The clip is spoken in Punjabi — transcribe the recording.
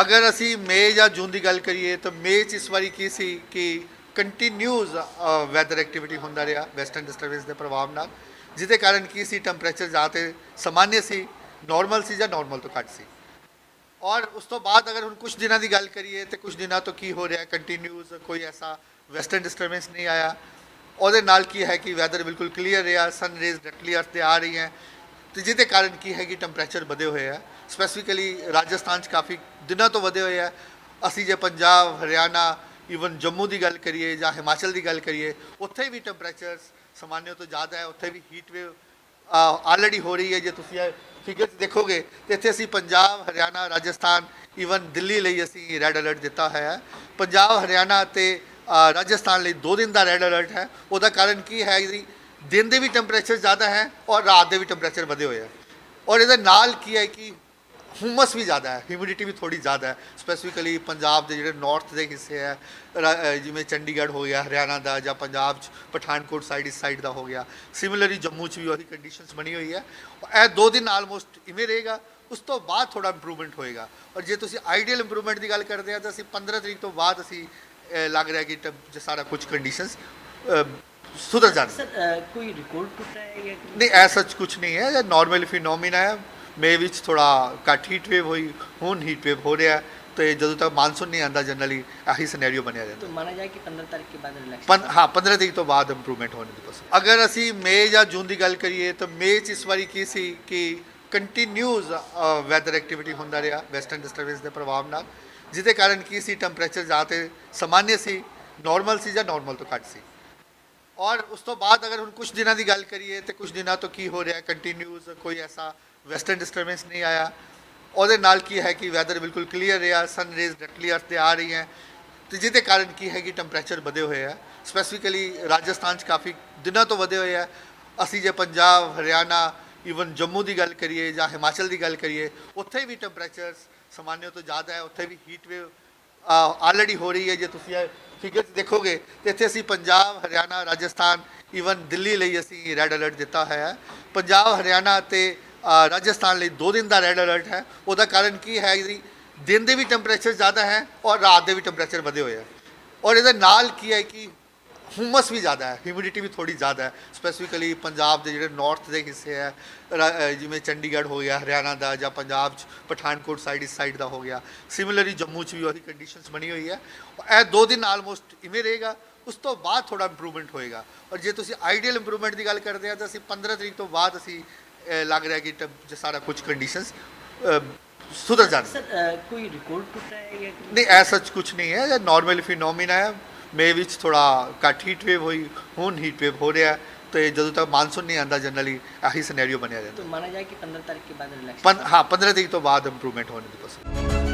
ਅਗਰ ਅਸੀਂ ਮਈ ਜਾਂ ਜੂਨ ਦੀ ਗੱਲ ਕਰੀਏ ਤਾਂ ਮਈ ਚ ਇਸ ਵਾਰੀ ਕੀ ਸੀ ਕਿ ਕੰਟੀਨਿਊਸ ਵੈਦਰ ਐਕਟੀਵਿਟੀ ਹੁੰਦਾ ਰਿਹਾ ਵੈਸਟਰਨ ਡਿਸਟਰਬੈਂਸ ਦੇ ਪ੍ਰਭਾਵ ਨਾਲ, ਜਿਹਦੇ ਕਾਰਨ ਕੀ ਸੀ ਟੈਂਪਰੇਚਰ ਜ਼ਿਆਦਾ ਸਾਮਾਨਯ ਸੀ ਨਾਰਮਲ ਸੀ ਜਾਂ ਨਾਰਮਲ ਤੋਂ ਘੱਟ ਸੀ। ਔਰ ਉਸ ਤੋਂ ਬਾਅਦ ਅਗਰ ਹੁਣ ਕੁਝ ਦਿਨਾਂ ਦੀ ਗੱਲ ਕਰੀਏ ਤੇ ਕੁਝ ਦਿਨਾਂ ਤੋਂ ਕੀ ਹੋ ਰਿਹਾ ਕੰਟੀਨਿਊਸ ਕੋਈ ਐਸਾ ਵੈਸਟਰਨ ਡਿਸਟਰਬੈਂਸ ਨਹੀਂ ਆਇਆ। ਉਹਦੇ ਨਾਲ ਕੀ ਹੈ ਕਿ ਵੈਦਰ ਬਿਲਕੁਲ ਕਲੀਅਰ ਰਿਹਾ ਸਨ ਰੇਜ਼ ਡਾਇਰੈਕਟਲੀ ਅਰਥ ਤੇ ਆ ਰਹੀ ਹੈ ਤੇ ਜਿਹਦੇ ਕਾਰਨ ਕੀ ਹੈ ਕਿ ਟੈਂਪਰੇਚਰ ਵਧੇ ਹੋਏ ਆ। ਸਪੈਸੀਫਿਕਲੀ ਰਾਜਸਥਾਨ 'ਚ ਕਾਫੀ ਦਿਨਾਂ ਤੋਂ ਵਧੇ ਹੋਏ ਆ। ਅਸੀਂ ਜੇ ਪੰਜਾਬ, ਹਰਿਆਣਾ ਈਵਨ ਜੰਮੂ ਦੀ ਗੱਲ ਕਰੀਏ ਜਾਂ ਹਿਮਾਚਲ ਦੀ ਗੱਲ ਕਰੀਏ, ਉੱਥੇ ਵੀ ਟੈਂਪਰੇਚਰ ਸਮਾਨਯ ਤੋਂ ਜ਼ਿਆਦਾ ਹੈ। ਉੱਥੇ ਵੀ ਹੀਟ ਵੇਵ ਆਲਰੇਡੀ ਹੋ ਰਹੀ ਹੈ। ਜੇ ਤੁਸੀਂ ਇਹ ਫਿਗਰ ਦੇਖੋਗੇ, ਤੇ ਇੱਥੇ ਅਸੀਂ ਪੰਜਾਬ, ਹਰਿਆਣਾ, ਰਾਜਸਥਾਨ ਈਵਨ ਦਿੱਲੀ ਲਈ ਅਸੀਂ ਰੈੱਡ ਅਲਰਟ ਦਿੱਤਾ ਹੋਇਆ ਹੈ। ਪੰਜਾਬ, ਹਰਿਆਣਾ ਤੇ ਰਾਜਸਥਾਨ ਲਈ 2 ਦਿਨ ਦਾ ਰੈੱਡ ਅਲਰਟ ਹੈ। ਉਹਦਾ ਕਾਰਨ ਕੀ ਹੈ ਜੀ? ਦਿਨ ਦੇ ਵੀ ਟੈਂਪਰੇਚਰ ਜ਼ਿਆਦਾ ਹੈ ਔਰ ਰਾਤ ਦੇ ਵੀ ਟੈਂਪਰੇਚਰ ਵਧੇ ਹੋਏ ਆ ਔਰ ਇਹਦੇ ਨਾਲ ਕੀ ਹੈ ਕਿ ਹੂਮਸ ਵੀ ਜ਼ਿਆਦਾ ਹੈ ਹਿਊਮਿਡਿਟੀ ਵੀ ਥੋੜੀ ਜ਼ਿਆਦਾ ਹੈ। ਸਪੈਸੀਫਿਕਲੀ ਪੰਜਾਬ ਦੇ ਜਿਹੜੇ ਨਾਰਥ ਦੇ ਹਿੱਸੇ ਹੈ ਜਿਵੇਂ ਚੰਡੀਗੜ੍ਹ ਹੋ ਗਿਆ ਹਰਿਆਣਾ ਦਾ ਜਾਂ ਪੰਜਾਬ ਚ ਪਠਾਨਕੋਟ ਸਾਈਡ ਇਸ ਸਾਈਡ ਦਾ ਹੋ ਗਿਆ। ਸਿਮਿਲਰਲੀ ਜੰਮੂ ਚ ਵੀ ਉਹੀ ਕੰਡੀਸ਼ਨਸ ਬਣੀ ਹੋਈ ਹੈ। ਇਹ ਦੋ ਦਿਨ ਆਲਮੋਸਟ ਇਵੇਂ ਰਹੇਗਾ ਉਸ ਤੋਂ ਬਾਅਦ ਥੋੜਾ ਇੰਪਰੂਵਮੈਂਟ ਹੋਏਗਾ। ਔਰ ਜੇ ਤੁਸੀਂ ਆਈਡੀਅਲ ਇੰਪਰੂਵਮੈਂਟ ਦੀ ਗੱਲ ਕਰਦੇ ਆ ਤਾਂ ਅਸੀਂ 15 ਤਰੀਕ ਤੋਂ ਬਾਅਦ ਅਸੀਂ ਲੱਗ ਰਿਹਾ ਕਿ ਸਾਰਾ ਕੁਝ ਕੰਡੀਸ਼ਨਸ ਸੁਧਰ ਜਾਣ। ਸਰ ਕੋਈ ਰਿਕਾਰਡ ਟੁੱਟਾ ਹੈ ਜਾਂ ਨਹੀਂ ਐਸਾ ਕੁਝ ਨਹੀਂ ਹੈ। ਇਹ ਨਾਰਮਲ ਫੀਨੋਮੀਨਾ ਹੈ। ਮੇ ਵਿੱਚ ਥੋੜਾ ਘੱਟ ਹੀਟ ਵੇਵ ਹੋਈ ਹੁਣ ਹੀਟ ਵੇਵ ਹੋ ਰਿਹਾ ਤੇ ਜਦੋਂ ਤੱਕ ਮਾਨਸੂਨ ਨਹੀਂ ਆਂਦਾ ਜਨਰਲੀ ਆਹੀ ਸਿਨੈਰੀਓ ਬਣਿਆ ਰਹਿੰਦਾ। ਤਾਂ ਮੰਨਿਆ ਜਾਏ ਕਿ 15 ਤਾਰੀਖ ਕੇ ਬਾਅਦ ਰਿਲੈਕਸ ਹਾਂ 15 ਤਰੀਕ ਤੋਂ ਬਾਅਦ ਇੰਪਰੂਵਮੈਂਟ ਹੋਣੀ ਦੀ ਪਸੰਦ ਅਗਰ ਅਸੀਂ ਮਈ ਜਾਂ ਜੂਨ ਦੀ ਗੱਲ ਕਰੀਏ ਤਾਂ ਮਈ ਚ ਇਸ ਵਾਰੀ ਕੀ ਸੀ ਕਿ ਕੰਟੀਨਿਊਸ ਵੈਦਰ ਐਕਟੀਵਿਟੀ ਹੁੰਦਾ ਰਿਹਾ ਵੈਸਟਰਨ ਡਿਸਟਰਬੈਂਸ ਦੇ ਪ੍ਰਭਾਵ ਨਾਲ ਜਿਹਦੇ ਕਾਰਨ ਕੀ ਸੀ ਟੈਂਪਰੇਚਰ ਜਾਤੇ ਸਾਮਾਨਯ ਸੀ ਨਾਰਮਲ ਸੀ ਜਾਂ ਨਾਰਮਲ ਤੋਂ ਘੱਟ ਸੀ। ਔਰ ਉਸ ਤੋਂ ਬਾਅਦ ਅਗਰ ਹੁਣ ਕੁਝ ਦਿਨਾਂ ਦੀ ਗੱਲ ਕਰੀਏ ਤੇ ਕੁਝ ਦਿਨਾਂ ਤੋਂ ਕੀ ਹੋ ਰਿਹਾ ਕੰਟੀਨਿਊਸ ਕੋਈ ਐਸਾ ਵੈਸਟਰਨ ਡਿਸਟਰਬੈਂਸ ਨਹੀਂ ਆਇਆ। ਉਹਦੇ ਨਾਲ ਕੀ ਹੈ ਕਿ ਵੈਦਰ ਬਿਲਕੁਲ ਕਲੀਅਰ ਰਿਹਾ ਸਨ ਰੇਜ਼ ਡਾਇਰੈਕਟਲੀ ਅਰਥ ਤੇ ਆ ਰਹੀ ਹੈ ਤੇ ਜਿਹਦੇ ਕਾਰਨ ਕੀ ਹੈ ਕਿ ਟੈਂਪਰੇਚਰ ਵਧੇ ਹੋਏ ਆ। ਸਪੈਸੀਫਿਕਲੀ ਰਾਜਸਥਾਨ 'ਚ ਕਾਫੀ ਦਿਨਾਂ ਤੋਂ ਵਧੇ ਹੋਏ ਆ। ਅਸੀਂ ਜੇ ਪੰਜਾਬ, ਹਰਿਆਣਾ ਈਵਨ ਜੰਮੂ ਦੀ ਗੱਲ ਕਰੀਏ ਜਾਂ ਹਿਮਾਚਲ ਦੀ ਗੱਲ ਕਰੀਏ, ਉੱਥੇ ਵੀ ਟੈਂਪਰੇਚਰ ਸਮਾਨਯ ਤੋਂ ਜ਼ਿਆਦਾ ਹੈ। ਉੱਥੇ ਵੀ ਹੀਟ ਵੇਵ ਆਲਰੇਡੀ ਹੋ ਰਹੀ ਹੈ। ਜੇ ਤੁਸੀਂ ਇਹ ਫਿਗਰ ਦੇਖੋਗੇ, ਤੇ ਇੱਥੇ ਅਸੀਂ ਪੰਜਾਬ, ਹਰਿਆਣਾ, ਰਾਜਸਥਾਨ ਈਵਨ ਦਿੱਲੀ ਲਈ ਅਸੀਂ ਰੈੱਡ ਅਲਰਟ ਦਿੱਤਾ ਹੋਇਆ ਹੈ। ਪੰਜਾਬ, ਹਰਿਆਣਾ ਤੇ ਰਾਜਸਥਾਨ ਲਈ 2 ਦਿਨ ਦਾ ਰੈੱਡ ਅਲਰਟ ਹੈ ਉਹਦਾ ਕਾਰਨ ਕੀ ਹੈ ਜੀ ਦਿਨ ਦੇ ਵੀ ਟੈਂਪਰੇਚਰ ਜ਼ਿਆਦਾ ਹੈ ਔਰ ਰਾਤ ਦੇ ਵੀ ਟੈਂਪਰੇਚਰ ਵਧੇ ਹੋਏ ਆ ਔਰ ਇਹਦੇ ਨਾਲ ਕੀ ਹੈ ਕਿ ਹੁਮਸ ਵੀ ਜ਼ਿਆਦਾ ਹੈ ਹਿਊਮਿਡਿਟੀ ਵੀ ਥੋੜੀ ਜ਼ਿਆਦਾ ਹੈ ਸਪੈਸੀਫਿਕਲੀ ਪੰਜਾਬ ਦੇ ਜਿਹੜੇ ਨਾਰਥ ਦੇ ਹਿੱਸੇ ਹੈ ਰਾ- ਅ, ਜਿਵੇਂ ਚੰਡੀਗੜ੍ਹ ਹੋ ਗਿਆ ਹਰਿਆਣਾ ਦਾ ਜਾਂ ਪੰਜਾਬ ਚ ਪਠਾਨਕੋਟ ਸਾਈਡ ਇਸ ਸਾਈਡ ਦਾ ਹੋ ਗਿਆ ਸਿਮਿਲਰਲੀ ਜੰਮੂ ਚ ਵੀ ਉਹੀ ਕੰਡੀਸ਼ਨਸ ਬਣੀ ਹੋਈ ਹੈ ਇਹ ਦੋ ਦਿਨ ਆਲਮੋਸਟ ਇਵੇਂ ਰਹੇਗਾ ਉਸ ਤੋਂ ਬਾਅਦ ਥੋੜਾ ਇੰਪਰੂਵਮੈਂਟ ਹੋਏਗਾ ਔਰ ਜੇ ਤੁਸੀਂ ਆਈਡੀਅਲ ਇੰਪਰੂਵਮੈਂਟ ਦੀ ਗੱਲ ਕਰਦੇ ਆ ਤਾਂ ਅਸੀਂ 15 ਤਰੀਕ ਤੋਂ ਬਾਅਦ ਅਸੀਂ ਅ, ਲੱਗ ਰਿਹਾ ਕਿ ਟੈਂਪ- ਜੇ ਸਾਰਾ ਕੁਝ ਕੰਡੀਸ਼ਨਸ ਸੁਧਰ ਜਾਣਗੇ सर अ, कोई रिकॉर्ड टूटा है या ਨਹੀਂ ਐਸਾ ਕੁਝ ਨਹੀਂ ਹੈ ਇਹ ਨਾਰਮਲ ਫਿਨੋਮੀਨਾ ਹੈ ਮੇ ਵਿੱਚ ਥੋੜਾ ਘੱਟ ਹੀਟ ਵੇਵ ਹੋਈ ਹੁਣ ਹੀਟ ਵੇਵ ਹੋ ਰਿਹਾ ਹੈ, ਤੇ ਜਦੋਂ ਤੱਕ ਮਾਨਸੂਨ ਨਹੀਂ ਆਂਦਾ ਜਨਰਲੀ ਆਹੀ ਸਿਨੈਰੀਓ ਬਣਿਆ ਰਹਿੰਦਾ तो माना जाए कि पंद्रह तारीख के बाद रिलैक्स ਪੰ ਹਾਂ 15 ਤਰੀਕ ਤੋਂ ਬਾਅਦ ਇੰਪਰੂਵਮੈਂਟ ਹੋਣ ਦੀ ਪੋਸਿਬਲ